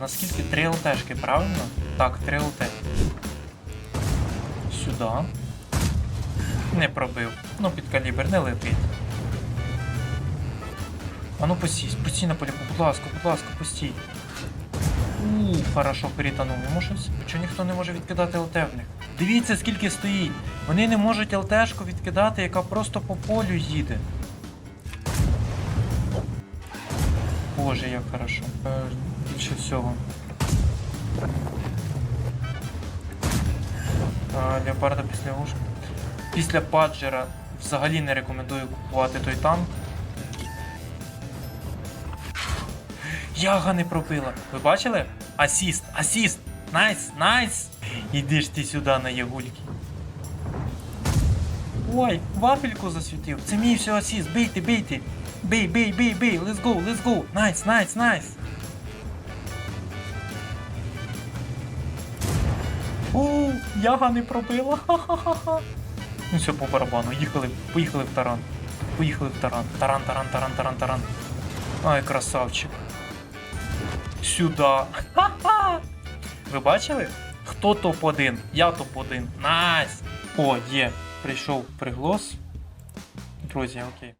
Наскільки 3 ЛТшки, правильно? Так, 3 ЛТ. Сюди. Не пробив. Ну, під калібр не летить. А ну постій, постій на полі, будь ласка, будь ласка, постій. У, хорошо перетонув. Йому щось. Чого ніхто не може відкидати ЛТ в них? Дивіться, скільки стоїть. Вони не можуть ЛТшку відкидати, яка просто по полю їде. Боже, як хорошо. Більше всього. Леопарда після ушки. Після паджера взагалі не рекомендую купувати той танк. Яга не пробила. Ви бачили? Асіст, асіст! Найс, найс! Іди ж ти сюди на ягульки. Ой, вафельку засвітив. Це мій все асіст. Бийте, бийте. Бей, бей, бей, бей. Let's go, let's go. Найс, найс, найс. Яга не пробила. Ха-ха-ха. Ну все по барабану. Їхали, поїхали в таран. Поїхали в таран. Таран, таран, таран, таран, таран. Ай, красавчик. Сюда. Ха-ха! Ви бачили? Хто топ-1? Я топ-1. Найс! О, є. Прийшов приглас. Друзі, окей.